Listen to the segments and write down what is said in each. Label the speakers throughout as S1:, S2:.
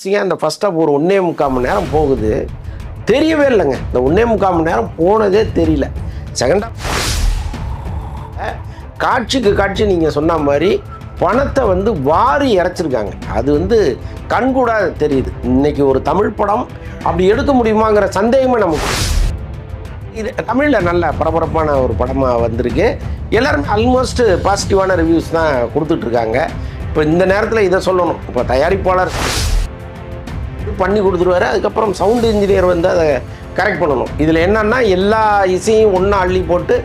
S1: இன்ட்ரெஸ்டிங்காக இந்த first of ஒரு ஒன்றே முக்கால் மணி நேரம் போகுது. தெரியவே இல்லைங்க. இந்த ஒன்றே முக்கால் மணி நேரம் போனதே தெரியல. செகண்ட் ஆஃப் காட்சிக்கு காட்சி நீங்கள் சொன்ன மாதிரி பணத்தை வந்து வாரி இறைச்சிருக்காங்க. அது வந்து கண்கூடாக தெரியுது. இன்னைக்கு ஒரு தமிழ் படம் அப்படி எடுக்க முடியுமாங்கிற சந்தேகமே நமக்கு இது தமிழில் நல்ல பரபரப்பான ஒரு படமாக வந்திருக்கு. எல்லோரும் ஆல்மோஸ்ட் பாசிட்டிவான ரிவ்யூஸ் தான் கொடுத்துட்ருக்காங்க இப்போ இந்த நேரத்தில் இதை சொல்லணும். இப்போ தயாரிப்பாளர் பண்ணி கொடுத்துருவாரு. அதுக்கப்புறம் சவுண்ட் இன்ஜினியர் வந்து அதை கரெக்ட் பண்ணணும். இதில் என்னென்னா எல்லா இசையும் ஒன்றா அள்ளி போட்டு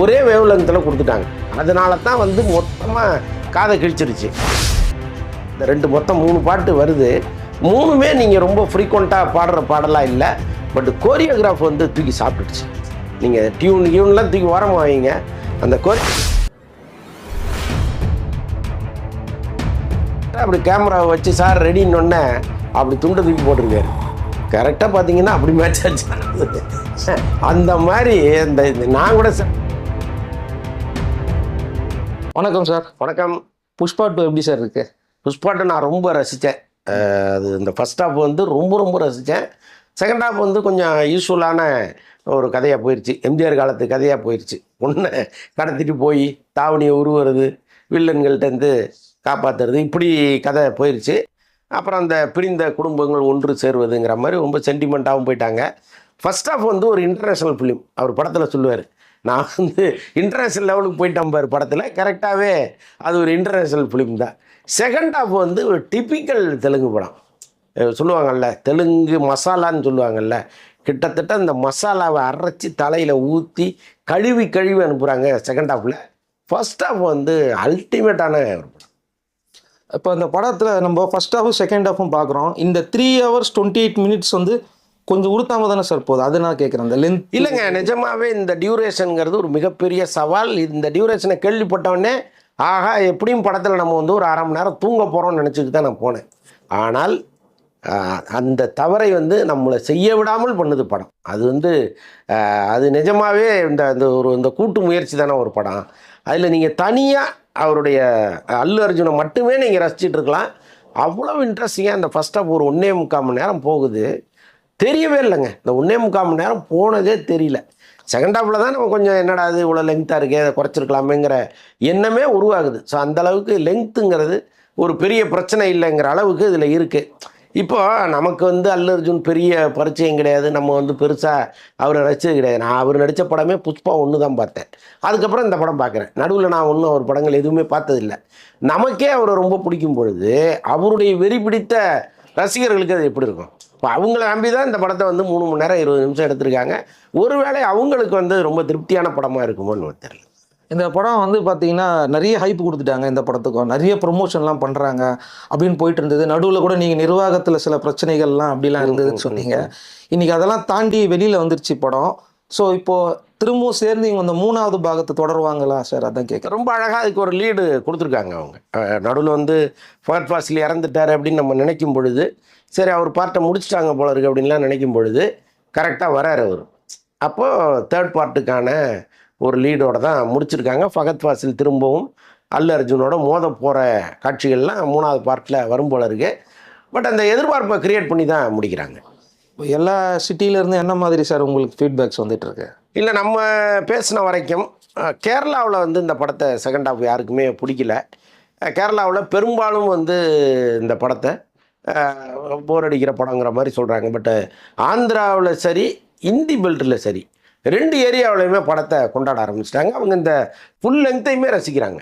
S1: ஒரே வேவ் கொடுத்துட்டாங்க. அதனால தான் வந்து மொத்தமாக காதை கிழிச்சிருச்சு. இந்த ரெண்டு மொத்தம் மூணு பாட்டு வருது. மூணுமே நீங்கள் ரொம்ப ஃப்ரீக்வெண்ட்டாக பாடுற பாடலாம் இல்லை. பட் கோரியோகிராஃப் வந்து தூக்கி சாப்பிட்டுடுச்சு. நீங்கள் டியூன் டியூன்லாம் தூக்கி ஓரமாக வைங்க. அந்த கோரி அப்படி கேமராவை வச்சு சார் ரெடின்னொன்னே அப்படி துண்டை தூக்கி போட்டிருக்காரு. கரெக்டாக பார்த்தீங்கன்னா அப்படி மேட்ச் ஆச்சு. அந்த மாதிரி இந்த நான் கூட ச-
S2: வணக்கம் சார்.
S1: வணக்கம்.
S2: புஷ்பா டூ எப்படி சார் இருக்கு?
S1: புஷ்பாட்டை நான் ரொம்ப ரசித்தேன் அது இந்த ஃபஸ்ட் ஹாஃப் வந்து ரொம்ப ரொம்ப ரசித்தேன் செகண்ட் ஹாஃப் வந்து கொஞ்சம் யூஸ்ஃபுல்லான ஒரு கதையாக போயிடுச்சு எம்ஜிஆர் காலத்து கதையாக போயிடுச்சு ஒன்று கடத்திட்டு போய் தாவணியை உருவுறது வில்லன்கள்ட்டேருந்து காப்பாற்றுறது இப்படி கதை போயிடுச்சு அப்புறம் அந்த பிரிந்த குடும்பங்கள் ஒன்று சேருவதுங்கிற மாதிரி ரொம்ப சென்டிமெண்ட்டாகவும் போயிட்டாங்க. ஃபர்ஸ்ட் ஆஃப் வந்து ஒரு இன்டர்நேஷ்னல் ஃபிலிம் அவர் படத்தில் சொல்லுவார் நான் வந்து இன்டர்நேஷ்னல் லெவலுக்கு போயிட்டேன் பாரு படத்தில். கரெக்டாகவே அது ஒரு இன்டர்நேஷ்னல் ஃபிலிம் தான். செகண்ட் ஆஃப் வந்து ஒரு டிப்பிக்கல் தெலுங்கு படம். சொல்லுவாங்கல்ல தெலுங்கு மசாலான்னு சொல்லுவாங்கல்ல கிட்டத்தட்ட இந்த மசாலாவை அரைச்சி தலையில் ஊற்றி கழுவி கழுவி அனுப்புகிறாங்க செகண்ட் ஹாஃபில் ஃபஸ்ட் ஹாஃப் வந்து அல்டிமேட்டான ஒரு படம்.
S2: இப்போ அந்த படத்தில் நம்ம ஃபர்ஸ்ட் ஹாஃபும் செகண்ட் ஹாஃபும் பார்க்குறோம். இந்த three hours twenty eight minutes வந்து கொஞ்சம் உடுத்தாம தானே சார் போகுது? அது நான் கேட்குறேன் இந்த லென்த்
S1: இல்லைங்க நிஜமாவே இந்த டியூரேஷனுங்கிறது ஒரு மிகப்பெரிய சவால். இந்த டியூரேஷனை கேள்விப்பட்டவொடனே ஆஹா எப்படியும் படத்தில் நம்ம வந்து ஒரு அரை மணி நேரம் தூங்க போகிறோம்னு நினச்சிட்டு தான் நான் போனேன். ஆனால் அந்த தவறை வந்து நம்மளை செய்ய விடாமல் பண்ணுது படம். அது வந்து அது நிஜமாகவே இந்த இந்த ஒரு இந்த கூட்டு முயற்சி தானே ஒரு படம். அதில் நீங்கள் தனியாக அவருடைய அல்லு அர்ஜுனை மட்டுமே நீங்கள் ரசிச்சுட்டு இருக்கலாம். அவ்வளோ இன்ட்ரெஸ்டிங்காக இந்த ஃபஸ்ட் ஆஃப் ஒரு ஒன்றே முக்கால் மணி நேரம் போகுது. தெரியவே இல்லைங்க. இந்த ஒன்றே முக்கால் மணி நேரம் போனதே தெரியல. செகண்ட் ஹாஃபில் தான் நம்ம கொஞ்சம் என்னடா அது இவ்வளோ லெங்க்த்தாக இருக்கே அதை குறைச்சிருக்கலாமேங்கிற எண்ணமே உருவாகுது. ஸோ அந்தளவுக்கு லென்த்துங்கிறது லெங்க்த்துங்கிறது ஒரு பெரிய பிரச்சனை இல்லைங்கிற அளவுக்கு இதில் இருக்குது இப்போ நமக்கு வந்து அல்லு அர்ஜுன் பெரிய பரிச்சயம் கிடையாது. நம்ம வந்து பெருசாக அவரை ரசிச்சது கிடையாது. நான் அவர் நடித்த படமே புஷ்பா ஒன்று தான் பார்த்தேன். அதுக்கப்புறம் இந்த படம் பார்க்குறேன். நடுவில் நான் ஒன்றும் அவர் படங்கள் எதுவுமே பார்த்ததில்லை. நமக்கே அவரை ரொம்ப பிடிக்கும் பொழுது அவருடைய வெறி பிடித்த ரசிகர்களுக்கு அது எப்படி இருக்கும்? இப்போ அவங்கள நம்பி தான் இந்த படத்தை வந்து மூணு மணி நேரம் இருபது நிமிஷம் எடுத்திருக்காங்க. ஒருவேளை அவங்களுக்கு வந்து ரொம்ப திருப்தியான படமாக இருக்குமோன்னு தெரியல.
S2: இந்த படம் வந்து பார்த்தீங்கன்னா நிறைய ஹைப் கொடுத்துட்டாங்க இந்த படத்துக்கும். நிறைய ப்ரொமோஷன்லாம் பண்ணுறாங்க அப்படின்னு போயிட்டு இருந்தது. நடுவில் கூட நீங்கள் நிர்வாகத்தில் சில பிரச்சனைகள்லாம் அப்படிலாம் இருந்ததுன்னு சொன்னீங்க. இன்னைக்கு அதெல்லாம் தாண்டி வெளியில் வந்துருச்சு படம். ஸோ இப்போ திரும்பவும் சேர்ந்து இவங்க இந்த மூணாவது பாகத்தை தொடருவாங்களா சார் அதான் கேட்குறேன்
S1: ரொம்ப அழகாக அதுக்கு ஒரு லீடு கொடுத்துருக்காங்க அவங்க. நடுவில் வந்து ஃபர்ட் ஃபாஸ்டில் இறந்துட்டார் அப்படின்னு நம்ம நினைக்கும் பொழுது சரி அவர் பார்ட்டை முடிச்சிட்டாங்க போல இருக்கு அப்படின்லாம் நினைக்கும் பொழுது கரெக்டாக வராரு அவர். அப்போது தேர்ட் பார்ட்டுக்கான ஒரு லீடோட தான் முடிச்சிருக்காங்க. ஃபகத் ஃபாசில் திரும்பவும் அல்லு அர்ஜுனோட மோத போகிற காட்சிகள்லாம் மூணாவது பார்ட்டில் வரும் போல இருக்கு. பட் அந்த எதிர்பார்ப்பை கிரியேட் பண்ணி தான் முடிக்கிறாங்க.
S2: எல்லா சிட்டியிலேருந்து என்ன மாதிரி சார் உங்களுக்கு ஃபீட்பேக்ஸ் வந்துட்டு இருக்கு?
S1: இல்லை நம்ம பேசின வரைக்கும் கேரளாவில் வந்து இந்த படத்தை செகண்ட் ஹாஃப் யாருக்குமே பிடிக்கல. கேரளாவில் பெரும்பாலும் வந்து இந்த படத்தை போர் அடிக்கிற படங்கிற மாதிரி சொல்கிறாங்க பட்டு ஆந்திராவில் சரி இந்தி பெல்ட்டில் சரி ரெண்டு ஏரியாவிலையுமே படத்தை கொண்டாட ஆரம்பிச்சிட்டாங்க. அவங்க இந்த ஃபுல் லெங்க்த்தையுமே ரசிக்கிறாங்க.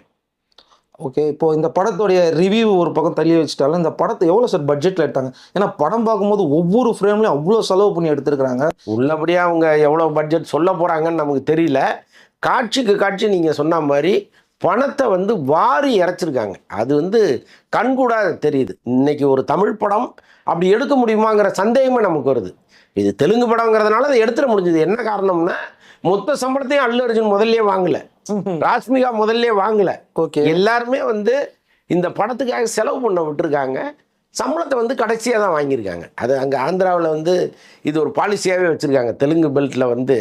S2: ஓகே இப்போ இந்த படத்துடைய ரிவ்யூ ஒரு பக்கம் தள்ளி வச்சுட்டாலும் இந்த படத்தை எவ்வளோ சார் பட்ஜெட்டில் எடுத்தாங்க? ஏன்னா படம் பார்க்கும்போது ஒவ்வொரு ஃப்ரேம்லையும் அவ்வளோ செலவு பண்ணி எடுத்திருக்கிறாங்க.
S1: உள்ளபடியாக அவங்க எவ்வளோ பட்ஜெட் சொல்ல போகிறாங்கன்னு நமக்கு தெரியல. காட்சிக்கு காட்சி நீங்கள் சொன்ன மாதிரி பணத்தை வந்து வாரி இறைச்சிருக்காங்க. அது வந்து கண்கூடாக தெரியுது. இன்னைக்கு ஒரு தமிழ் படம் அப்படி எடுக்க முடியுமாங்கிற சந்தேகமே நமக்கு வருது. இது தெலுங்கு படங்கிறதுனால அதை எடுத்துட முடிஞ்சது. என்ன காரணம்னா மொத்த சம்பளத்தையும் அல்லு அர்ஜுன் முதல்லயே வாங்கல. ராஷ்மிகா முதல்லயே வாங்கல.
S2: ஓகே.
S1: எல்லாருமே வந்து இந்த படத்துக்காக செலவு பண்ண விட்டுருக்காங்க. சம்பளத்தை வந்து கடைசியாக தான் வாங்கியிருக்காங்க. அது அங்கே ஆந்திராவில் வந்து இது ஒரு பாலிசியாகவே வச்சுருக்காங்க. தெலுங்கு பெல்ட்டில் வந்து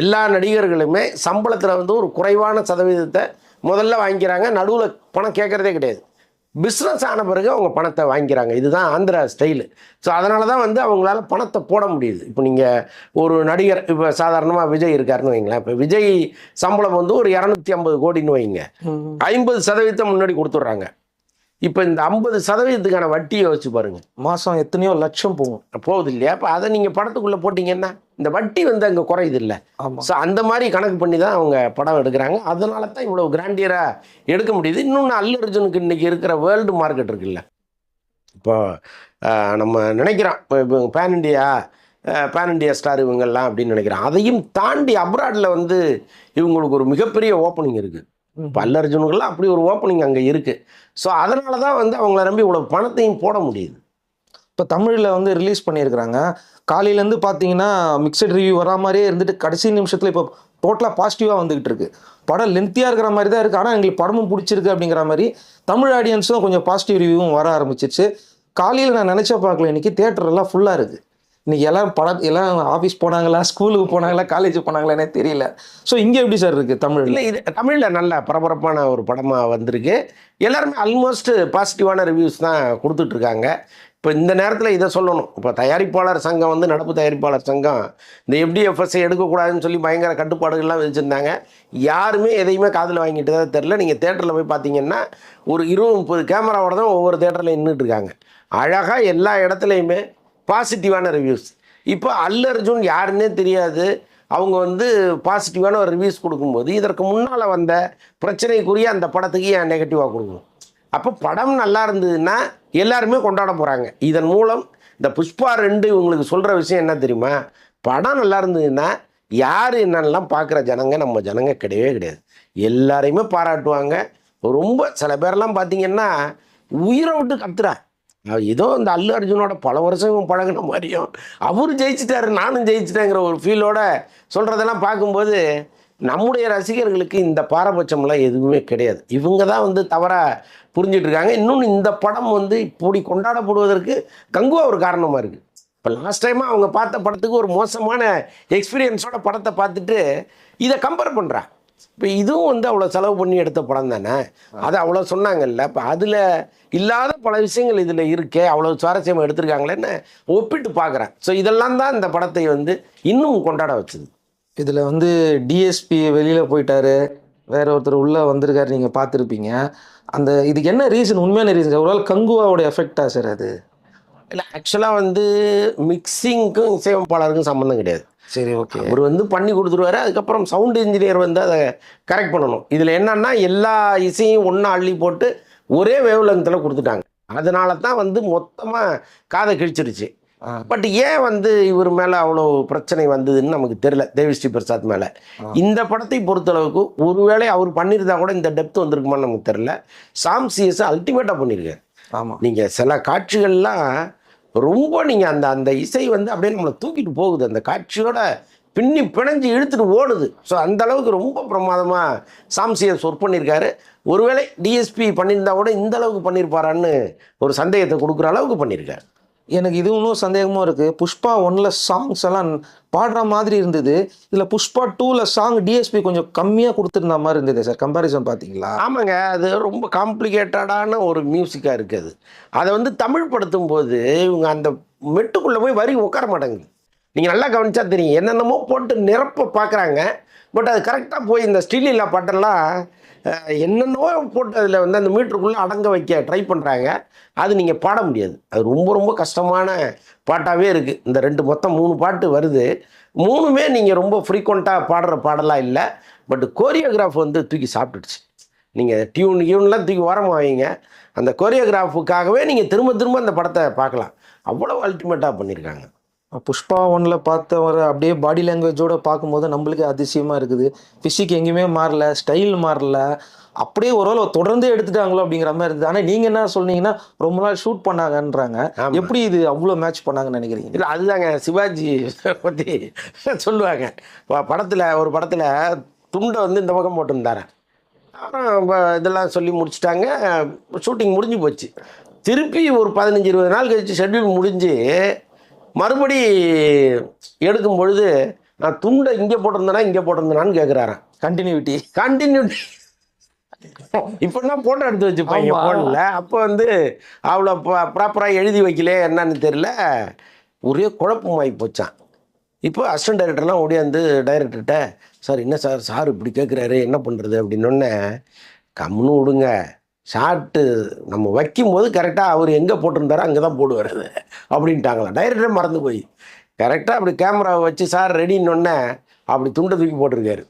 S1: எல்லா நடிகர்களுமே சம்பளத்தில் வந்து ஒரு குறைவான சதவீதத்தை முதல்ல வாங்கிக்கிறாங்க. நடுவில் பணம் கேட்குறதே கிடையாது. பிஸ்னஸ் ஆன பிறகு அவங்க பணத்தை வாங்கிக்கிறாங்க. இதுதான் ஆந்திரா ஸ்டைலு ஸோ அதனால தான் வந்து அவங்களால பணத்தை போட முடியுது. இப்போ நீங்கள் ஒரு நடிகர் இப்போ சாதாரணமாக விஜய் இருக்காருன்னு வைங்களேன். இப்போ விஜய் சம்பளம் வந்து ஒரு இரநூத்தி ஐம்பது கோடின்னு வைங்க. ஐம்பது சதவீதம் முன்னாடி கொடுத்துட்றாங்க. இப்போ இந்த ஐம்பது சதவீதத்துக்கான வட்டியை வச்சு பாருங்க.
S2: மாசம் எத்தனையோ லட்சம் போகும்.
S1: போகுது இல்லையா அப்போ அதை நீங்கள் படத்துக்குள்ளே போட்டிங்கன்னா இந்த வட்டி வந்து அங்கே குறையுது இல்லை ஸோ அந்த மாதிரி கணக்கு பண்ணி தான் அவங்க படம் எடுக்கிறாங்க. அதனால தான் இவ்வளோ கிராண்டியராக எடுக்க முடியுது. இன்னொன்று அல்லு அர்ஜுனுக்கு இன்றைக்கி இருக்கிற வேர்ல்டு மார்க்கெட் இருக்குல்ல. இப்போ நம்ம நினைக்கிறோம். இப்போ pan India pan India star இவங்கெல்லாம் அப்படின்னு நினைக்கிறோம். அதையும் தாண்டி அப்ராடில் வந்து இவங்களுக்கு ஒரு மிகப்பெரிய ஓப்பனிங் இருக்குது அர்ஜுனுக்கெல்லாம் அப்படி ஒரு ஓப்பனிங் அங்கே இருக்குது ஸோ அதனால தான் வந்து அவங்கள நம்பி இவ்வளோ பணத்தையும் போட முடியுது.
S2: இப்போ தமிழில் வந்து ரிலீஸ் பண்ணியிருக்கிறாங்க. காலையிலேருந்து பார்த்தீங்கன்னா மிக்சட் ரிவ்யூ வரா மாதிரியே இருந்துட்டு கடைசி நிமிஷத்தில் இப்போ டோட்டலாக பாசிட்டிவாக வந்துகிட்டு இருக்கு. படம் லென்த்தியாக இருக்கிற மாதிரி தான் இருக்குது ஆனால் எங்களுக்கு படமும் பிடிச்சிருக்கு அப்படிங்கிற மாதிரி தமிழ் ஆடியன்ஸும் கொஞ்சம் பாசிட்டிவ் ரிவ்யூவும் வர ஆரம்பிச்சிருச்சு. காலையில் நான் நினச்ச பார்க்கல இன்னைக்கு தேட்டர் எல்லாம் ஃபுல்லாக இருக்குது இன்னைக்கு எல்லாம் படம் எல்லாம் ஆஃபீஸ் போனாங்களா ஸ்கூலுக்கு போனாங்களா காலேஜ் போனாங்களானே தெரியல. ஸோ இங்கே எப்படி சார் இருக்குது தமிழில்?
S1: இல்லை இது தமிழில் நல்ல பரபரப்பான ஒரு படமாக வந்திருக்கு. எல்லாருமே ஆல்மோஸ்ட் பாசிட்டிவான ரிவ்யூஸ் தான் கொடுத்துட்ருக்காங்க. இப்போ இந்த நேரத்தில் இதை சொல்லணும். இப்போ தயாரிப்பாளர் சங்கம் வந்து நடப்பு தயாரிப்பாளர் சங்கம் இந்த எஃப்டிஎஃப்எஸ்ஐ எடுக்கக்கூடாதுன்னு சொல்லி பயங்கர கட்டுப்பாடுகள்லாம் விதிச்சிருந்தாங்க யாருமே எதையுமே காதில் வாங்கிட்டு தான் தெரில நீங்கள் தேட்டரில் போய் பார்த்தீங்கன்னா ஒரு இருபது முப்பது கேமராவோட தான் ஒவ்வொரு தேட்டரில் நின்றுட்டு இருக்காங்க அழகாக எல்லா இடத்துலையுமே பாசிட்டிவான ரிவ்யூஸ் இப்போ அல்லு அர்ஜுன் யாருன்னே தெரியாது. அவங்க வந்து பாசிட்டிவான ஒரு ரிவ்யூஸ் கொடுக்கும்போது இதற்கு முன்னால் வந்த பிரச்சனைக்குரிய அந்த படத்துக்கு ஏன் நெகட்டிவாக கொடுக்கணும்? அப்போ படம் நல்லா இருந்ததுன்னா எல்லாருமே கொண்டாட போகிறாங்க இதன் மூலம் இந்த புஷ்பா ரெண்டு இவங்களுக்கு சொல்கிற விஷயம் என்ன தெரியுமா? படம் நல்லா இருந்ததுன்னா யார் என்னென்னலாம் பார்க்குற ஜனங்க? நம்ம ஜனங்க கிடையவே கிடையாது. எல்லாரையுமே பாராட்டுவாங்க. ரொம்ப சில பேர்லாம் பார்த்தீங்கன்னா உயிரை விட்டு கத்துறா ஏதோ இந்த அல்லு அர்ஜுனோட பல வருஷம் இவன் பழகுன மாதிரியும் அவர் ஜெயிச்சிட்டாரு நானும் ஜெயிச்சிட்டேங்கிற ஒரு ஃபீலோட சொல்கிறதெல்லாம் பார்க்கும்போது நம்முடைய ரசிகர்களுக்கு இந்த பாரபட்சம்லாம் எதுவுமே கிடையாது. இவங்க தான் வந்து தவறாக புரிஞ்சிட்ருக்காங்க இன்னொன்று இந்த படம் வந்து இப்படி கொண்டாடப்படுவதற்கு கங்குவா ஒரு காரணமாக இருக்குது இப்போ லாஸ்ட் டைமாக அவங்க பார்த்த படத்துக்கு ஒரு மோசமான எக்ஸ்பீரியன்ஸோட படத்தை பார்த்துட்டு இதை கம்பேர் பண்ணுறா இப்போ இதுவும் வந்து அவ்வளோ செலவு பண்ணி எடுத்த படம் தானே? அது அவ்வளோ சொன்னாங்கல்ல. இப்போ அதில் இல்லாத பல விஷயங்கள் இதில் இருக்கே. அவ்வளோ சுவாரஸ்யமாக எடுத்திருக்காங்களேன்னு ஒப்பிட்டு பார்க்குறேன் ஸோ இதெல்லாம் தான் இந்த படத்தை வந்து இன்னும் கொண்டாட வச்சுது.
S2: இதில் வந்து டிஎஸ்பி வெளியில் போயிட்டாரு. வேற ஒருத்தர் உள்ளே வந்திருக்காரு நீங்கள் பார்த்துருப்பீங்க. அந்த இதுக்கு என்ன ரீசன் உண்மையான ரீசன் ஒரு வேளை கங்குவாவோட எஃபெக்டா சார் அது?
S1: இல்லை ஆக்சுவலாக வந்து மிக்சிங்க்கும் இசையமைப்பாளருக்கும் சம்மந்தம் கிடையாது.
S2: சரி ஓகே.
S1: அவர் வந்து பண்ணி கொடுத்துருவாரு அதுக்கப்புறம் சவுண்ட் இன்ஜினியர் வந்து அதை கரெக்ட் பண்ணணும். இதில் என்னன்னா எல்லா இசையும் ஒன்றா அள்ளி போட்டு ஒரே வேவ் கொடுத்துட்டாங்க. அதனால தான் வந்து மொத்தமாக காதை கிழிச்சிருச்சு. பட் ஏன் வந்து இவர் மேலே அவ்வளோ பிரச்சனை வந்ததுன்னு நமக்கு தெரியல தேவிஸ்ரீ பிரசாத் மேலே. இந்த படத்தை பொறுத்தளவுக்கு ஒருவேளை அவர் பண்ணியிருந்தா கூட இந்த டெப்த் வந்திருக்குமான்னு நமக்கு தெரியல. சாம் சிஎஸ் அல்டிமேட்டாக பண்ணியிருக்காரு.
S2: ஆமாம்
S1: நீங்கள் சில காட்சிகள்லாம் ரொம்ப நீங்கள் அந்த அந்த இசை வந்து அப்படியே நம்மளை தூக்கிட்டு போகுது. அந்த காட்சியோட பின்னி பிணைஞ்சு இழுத்துட்டு ஓடுது. ஸோ அந்த அளவுக்கு ரொம்ப பிரமாதமாக சாம்சியை ஒர்க் பண்ணியிருக்காரு. ஒருவேளை டிஎஸ்பி பண்ணியிருந்தா கூட இந்த அளவுக்கு பண்ணியிருப்பாரான்னு ஒரு சந்தேகத்தை கொடுக்குற அளவுக்கு பண்ணியிருக்காரு.
S2: எனக்கு இது இன்னும் சந்தேகமும் இருக்குது புஷ்பா ஒன்ல சாங்ஸ் எல்லாம் பாடுற மாதிரி இருந்தது. இதில் புஷ்பா டூவில் சாங் டிஎஸ்பி கொஞ்சம் கம்மியாக கொடுத்துருந்த மாதிரி இருந்தது சார் கம்பேரிசன் பார்த்தீங்களா
S1: ஆமாங்க. அது ரொம்ப காம்ப்ளிகேட்டடான ஒரு மியூசிக்காக இருக்குது அதை. வந்து தமிழ் படுத்தும் போது இவங்க அந்த மெட்டுக்குள்ளே போய் வரி உட்கார மாட்டேங்குது நீங்கள் நல்லா கவனிச்சா தெரியும். என்னென்னமோ போட்டு நிரப்ப பார்க்குறாங்க பட் அது கரெக்டாக போய் இந்த ஸ்டீலில்லா பாட்டெல்லாம் என்னென்னவோ போட்டு அதில் வந்து அந்த மீட்டருக்குள்ளே அடங்க வைக்க ட்ரை பண்ணுறாங்க அது நீங்கள் பாட முடியாது. அது ரொம்ப ரொம்ப கஷ்டமான பாட்டாகவே இருக்குது இந்த ரெண்டு மொத்தம் மூணு பாட்டு வருது. மூணுமே நீங்கள் ரொம்ப ஃப்ரீக்வெண்ட்டாக பாடுற பாடலாம் இல்லை. பட் கோரியோகிராஃப் வந்து தூக்கி சாப்பிட்டுடுச்சு. நீங்கள் டியூன் டியூன்லாம் தூக்கி ஓரமாக வைங்க. அந்த கோரியோகிராஃபுக்காகவே நீங்கள் திரும்ப திரும்ப அந்த படத்தை பார்க்கலாம். அவ்வளோ அல்டிமேட்டாக பண்ணியிருக்காங்க
S2: புஷ்பா ஒன்ல பார்த்தவரை அப்படியே பாடி லாங்குவேஜோட பார்க்கும்போது நம்மளுக்கு அதிசயமாக இருக்குது. ஃபிசிக் எங்கேயுமே மாறல ஸ்டைல் மாறல. அப்படியே ஒரு தொடர்ந்து எடுத்துட்டாங்களோ அப்படிங்கிற மாதிரி இருக்குது ஆனால் நீங்கள் என்ன சொன்னீங்கன்னா ரொம்ப நாள் ஷூட் பண்ணாங்கன்றாங்க. எப்படி இது அவ்வளோ மேட்ச் பண்ணாங்கன்னு நினைக்கிறீங்க?
S1: இல்லை அதுதாங்க சிவாஜி பற்றி சொல்லுவாங்க. படத்தில் ஒரு படத்தில் துண்டை வந்து இந்த பக்கம் போட்டிருந்தாரு. அப்புறம் இதெல்லாம் சொல்லி முடிச்சிட்டாங்க. ஷூட்டிங் முடிஞ்சு போச்சு. திருப்பி ஒரு பதினஞ்சு இருபது நாள் கழிச்சு ஷெட்யூல் முடிஞ்சு மறுபடி எடுக்கும் பொழுது நான் துண்டை இங்கே போட்டிருந்தேனா இங்கே போட்டிருந்தேனான்னு கேட்குறாராம்
S2: கண்டினியூட்டி
S1: கண்டினியூட்டி இப்போனா போட்டோ எடுத்து வச்சுப்பாங்க. ஃபோனில் அப்போ வந்து அவ்வளோ ப்ராப்பராக எழுதி வைக்கல என்னன்னு தெரியல. ஒரே குழப்பமாகி போச்சான் இப்போ அசிஸ்டன்ட் டைரக்டர்லாம் ஓடியாந்து டைரக்டர்கிட்ட சார் என்ன சார் சார் இப்படி கேட்குறாரு என்ன பண்ணுறது அப்படின்னொன்னே கம்முன்னு விடுங்க. ஷார்ட்டு நம்ம வைக்கும்போது கரெக்டாக அவர் எங்கே போட்டிருந்தாரோ அங்கே தான் போடுவார் அது அப்படின்ட்டாங்களாம் டைரக்டரே மறந்து போய். கரெக்டாக அப்படி கேமராவை வச்சு சார் ரெடின்னொன்னே அப்படி துண்டை தூக்கி போட்டிருக்காரு.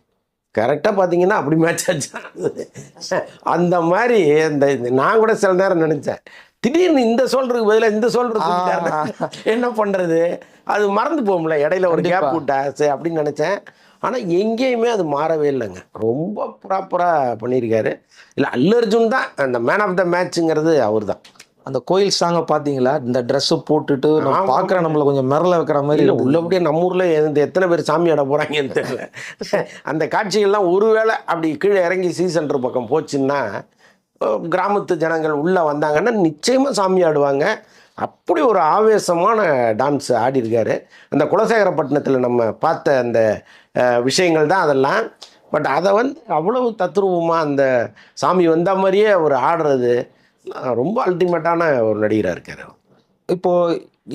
S1: கரெக்டாக பார்த்தீங்கன்னா அப்படி மேட்ச் ஆச்சு. அந்த மாதிரி இந்த நான் கூட சில நேரம் நினச்சேன். திடீர்னு இந்த சொல்றதுக்கு பதிலாக இந்த சொல்றது என்ன பண்ணுறது அது மறந்து போகும்ல இடையில ஒரு கேப். விட்டா சரி அப்படின்னு நினச்சேன். ஆனால் எங்கேயுமே அது மாறவே இல்லைங்க. ரொம்ப ப்ராப்பராக பண்ணியிருக்காரு. இல்லை அல்லு அர்ஜுன் தான் அந்த மேன் ஆஃப் த மேட்ச்ங்கிறது அவர் தான்
S2: அந்த கோயில் சாங்கை பார்த்தீங்களா இந்த ட்ரெஸ்ஸை போட்டுட்டு நம்ம
S1: ஆமா.
S2: பார்க்குற நம்மளை கொஞ்சம் மிரள வைக்கிற மாதிரி
S1: இல்லை. உள்ளபடியே நம்ம ஊரில் எத்தனை பேர் சாமி ஆட போகிறாங்கன்னு தெரியல. அந்த காட்சிகள்லாம் ஒருவேளை அப்படி கீழே இறங்கி சி சென்டர் பக்கம் போச்சுன்னா கிராமத்து ஜனங்கள் உள்ளே வந்தாங்கன்னா நிச்சயமாக சாமி ஆடுவாங்க. அப்படி ஒரு ஆவேசமான டான்ஸ் ஆடியிருக்காரு. அந்த குலசேகரப்பட்டினத்தில் நம்ம பார்த்த அந்த விஷயங்கள் தான் அதெல்லாம். பட் அதை வந்து அவ்வளவு தத்ரூபமாக அந்த சாமி வந்த மாதிரியே அவர் ஆடுறது ரொம்ப அல்டிமேட்டான ஒரு நடிகராக இருக்கார்
S2: இப்போ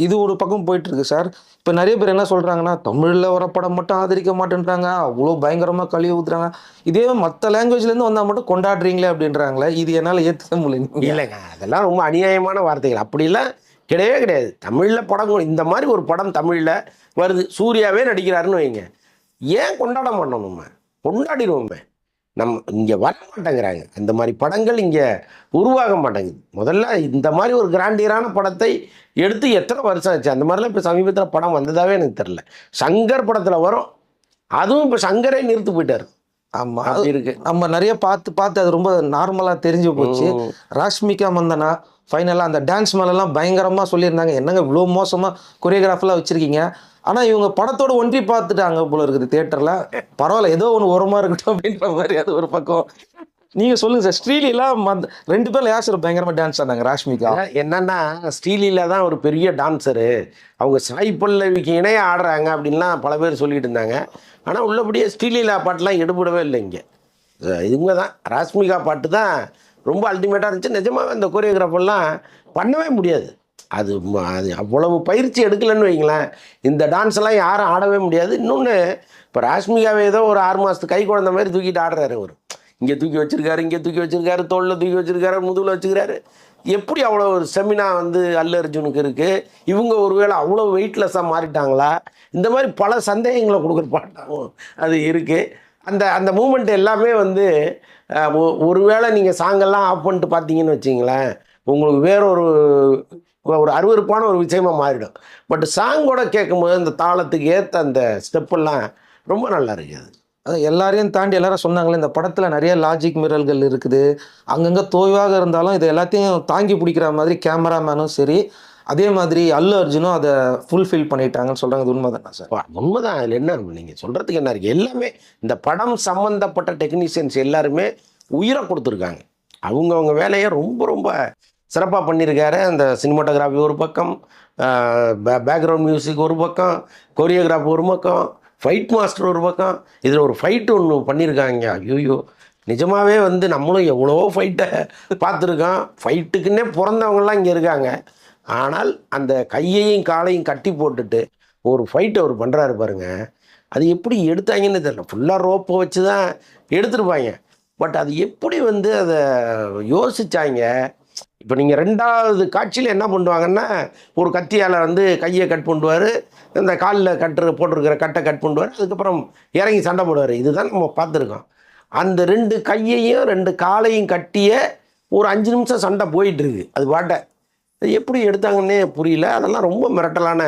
S2: இது ஒரு பக்கம் போயிட்டு இருக்கு சார். இப்போ நிறைய பேர் என்ன சொல்றாங்கன்னா தமிழில் வர படம் மட்டும் ஆதரிக்க மாட்டேன்றாங்க. அவ்வளோ பயங்கரமாக கழுவி ஊத்துறாங்க. இதே மற்ற லாங்குவேஜ்லேருந்து வந்தால் மட்டும் கொண்டாடுறீங்களே அப்படின்றாங்களே. இது என்னால் ஏற்றுக்க முடியல
S1: இல்லைங்க. அதெல்லாம் ரொம்ப அநியாயமான வார்த்தைகள். அப்படிலாம் கிடையவே கிடையாது. தமிழில் படம் இந்த மாதிரி ஒரு படம் தமிழில் வருது. சூர்யாவே நடிக்கிறாருன்னு வைங்க. ஏன் கொண்டாட மாட்டோம் நம்ம கொண்டாடிடுவோமே. நம்ம இங்கே வர மாட்டேங்கிறாங்க. இந்த மாதிரி படங்கள் இங்கே உருவாக மாட்டேங்குது. முதல்ல இந்த மாதிரி ஒரு கிராண்டியரான படத்தை எடுத்து எத்தனை வருஷம் ஆச்சு? அந்த மாதிரிலாம் இப்போ சமீபத்தில் படம் வந்ததாவே எனக்கு தெரில சங்கர் படத்தில் வரும். அதுவும் இப்போ சங்கரே நிறுத்து போயிட்டார்.
S2: ஆமாம்
S1: இருக்கு.
S2: நம்ம நிறைய பார்த்து பார்த்து அது ரொம்ப நார்மலாக தெரிஞ்சு போச்சு. ராஷ்மிகா மந்தனா ஃபைனலாக அந்த டான்ஸ் மேலெல்லாம் பயங்கரமாக சொல்லியிருந்தாங்க. என்னங்க இவ்வளோ மோசமாக கொரியோகிராஃபெலாம் வச்சுருக்கீங்க? ஆனால் இவங்க படத்தோட ஒன்றி பார்த்துட்டாங்க போல இருக்குது தேட்டரில் பரவாயில்ல ஏதோ ஒன்று ஓரமாக இருக்கட்டும் அப்படின்ற மாதிரி அது ஒரு பக்கம். நீங்கள் சொல்லுங்கள் சார் ஸ்ரீலிலாம் மந்த ரெண்டு பேரும் யார் சார் பயங்கரமாக டான்ஸ் ஆனாங்க? ராஷ்மிகா.
S1: என்னென்னா என்னன்னா ஸ்ரீலீலா தான் ஒரு பெரிய டான்ஸரு அவங்க சாய் பல்லவிக்கு இணைய ஆடுறாங்க அப்படின்லாம் பல பேர் சொல்லிட்டு இருந்தாங்க. ஆனால் உள்ளபடியே ஸ்ரீலீலா பாட்டெலாம் எடுபடவே இல்லை இங்கே. இவங்க தான் ராஷ்மிகா பாட்டு தான் ரொம்ப அல்டிமேட்டாக இருந்துச்சு. நிஜமாவே அந்த கொரியோகிராஃபர்லாம் பண்ணவே முடியாது. அது அது அவ்வளவு பயிற்சி எடுக்கலைன்னு வைங்களேன். இந்த டான்ஸ்லாம் யாரும் ஆடவே முடியாது. இன்னொன்று இப்போ ராஷ்மிகாவை ஏதோ ஒரு ஆறு மாதத்து கை குழந்த மாதிரி தூக்கிட்டு ஆடுறாரு அவர். இங்கே தூக்கி வச்சிருக்காரு இங்கே தூக்கி வச்சிருக்காரு தோளில் தூக்கி வச்சிருக்காரு முதுகில் வச்சுக்கிறாரு. எப்படி அவ்வளோ ஒரு செமினா வந்து அல்லு அர்ஜுனுக்கு இருக்குது இவங்க ஒருவேளை அவ்வளோ வெயிட்லெஸ்ஸாக மாறிட்டாங்களா? இந்த மாதிரி பல சந்தேகங்களை கொடுக்குற பாட்டாகவும் அது இருக்குது அந்த அந்த மூமெண்ட் எல்லாமே வந்து ஒருவேளை நீங்கள் சாங்கெல்லாம் ஆஃப் பண்ணிட்டு பார்த்தீங்கன்னு வச்சிங்களேன் உங்களுக்கு வேறொரு ஒரு அருவருப்பான ஒரு விஷயமா மாறிடும். பட் சாங்கோட கேட்கும்போது அந்த தாளத்துக்கு ஏற்ற அந்த ஸ்டெப்பெல்லாம் ரொம்ப நல்லா இருக்குது.
S2: அது எல்லாரையும் தாண்டி எல்லாரும் சொன்னாங்களே இந்த படத்தில் நிறைய லாஜிக் மிரல்கள் இருக்குது. அங்கங்கே தோய்வாக இருந்தாலும் இது எல்லாத்தையும் தாங்கி பிடிக்கிற மாதிரி கேமராமேனும் சரி அதே மாதிரி அல்லு அர்ஜுனும் அதை ஃபுல்ஃபில் பண்ணிட்டாங்கன்னு சொல்கிறாங்க அது உண்மை தானே சார்?
S1: உண்மை உண்மைதான். அதில் என்ன நீங்கள் சொல்கிறதுக்கு என்ன இருக்குது எல்லாமே இந்த படம் சம்மந்தப்பட்ட டெக்னீஷியன்ஸ் எல்லாருமே உயிரை கொடுத்துருக்காங்க. அவங்கவுங்க வேலையை ரொம்ப ரொம்ப சிறப்பாக பண்ணியிருக்காரு. அந்த சினிமாட்டோகிராஃபி ஒரு பக்கம் பேக்ரவுண்ட் மியூசிக் ஒரு பக்கம் கொரியோகிராஃபி ஒரு பக்கம் ஃபைட் மாஸ்டர் ஒரு பக்கம். இதில் ஒரு ஃபைட் ஒன்று பண்ணியிருக்காங்க. ஐயோ நிஜமாகவே வந்து நம்மளும் எவ்வளோ ஃபைட்டை பார்த்துருக்கோம். ஃபைட்டுக்குன்னே பிறந்தவங்கலாம் இங்கே இருக்காங்க. ஆனால் அந்த கையையும் காலையும் கட்டி போட்டுட்டு ஒரு ஃபைட் அவர் பண்ணுறாரு பாருங்க. அது எப்படி எடுத்தாங்கன்னு தெரியல. ஃபுல்லாக ரோப்பை வச்சு தான் எடுத்துருப்பாங்க. பட் அது எப்படி வந்து அதை யோசிச்சாங்க? இப்போ நீங்கள் ரெண்டாவது காட்சியில் என்ன பண்ணுவாங்கன்னா ஒரு கத்தியால் வந்து கையை கட் பண்ணுவார் இந்த காலில் கட்டு போட்டிருக்கிற கட்டை கட் பண்ணுவார் அதுக்கப்புறம் இறங்கி சண்டை போடுவார். இதுதான் நம்ம பார்த்துருக்கோம். அந்த ரெண்டு கையையும் ரெண்டு காலையும் கட்டிய ஒரு அஞ்சு நிமிஷம் சண்டை போயிட்டுருக்கு அது பாட்டை. எப்படி எடுத்தாங்கன்னே புரியல. அதெல்லாம் ரொம்ப மிரட்டலான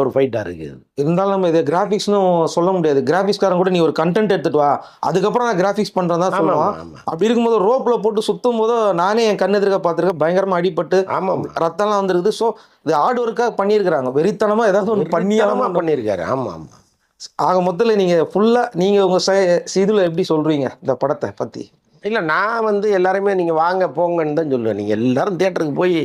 S1: ஒரு ஃபைட்டாக இருக்குது
S2: இருந்தாலும் நம்ம இதை கிராஃபிக்ஸ்னும் சொல்ல முடியாது. கிராஃபிக்ஸ்காரன் கூட நீ ஒரு கண்டென்ட் எடுத்துட்டு வா. அதுக்கப்புறம் நான் கிராஃபிக்ஸ் பண்ணுறதா
S1: ஆமாம்
S2: சொல்லுவான். அப்படி இருக்கும்போது ரோப்பில் போட்டு சுத்தும் போது நானே என் கண் எதிர்க்க பார்த்துருக்கேன். பயங்கரமாக அடிபட்டு
S1: ஆமாம்
S2: ரத்தம்லாம் வந்துருக்குது. ஸோ இது ஆர்ட் ஒர்க்காக பண்ணியிருக்கிறாங்க. வெறித்தனமாக ஏதாவது ஒன்று
S1: பண்ணியாமல் பண்ணியிருக்காரு. ஆமாம் ஆமாம்.
S2: ஆக மொத்தத்தில் நீங்கள் ஃபுல்லாக நீங்கள் உங்கள் இதில் எப்படி சொல்கிறீங்க இந்த படத்தை பற்றி
S1: இல்லை நான் வந்து எல்லாருமே நீங்கள் வாங்க போங்கன்னு தான் சொல்லுவேன். நீங்கள் எல்லாரும் தேட்டருக்கு போய்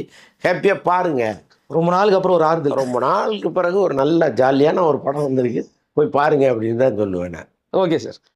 S1: ஹாப்பியாக பாருங்கள்
S2: ரொம்ப நாளுக்கு அப்புறம் ஒரு ஆறுதல்.
S1: ரொம்ப நாளுக்கு பிறகு ஒரு நல்ல ஜாலியான ஒரு படம் வந்திருக்கு. போய் பாருங்க அப்படின்னு தான் சொல்லுவேன் நான்.
S2: Okay sir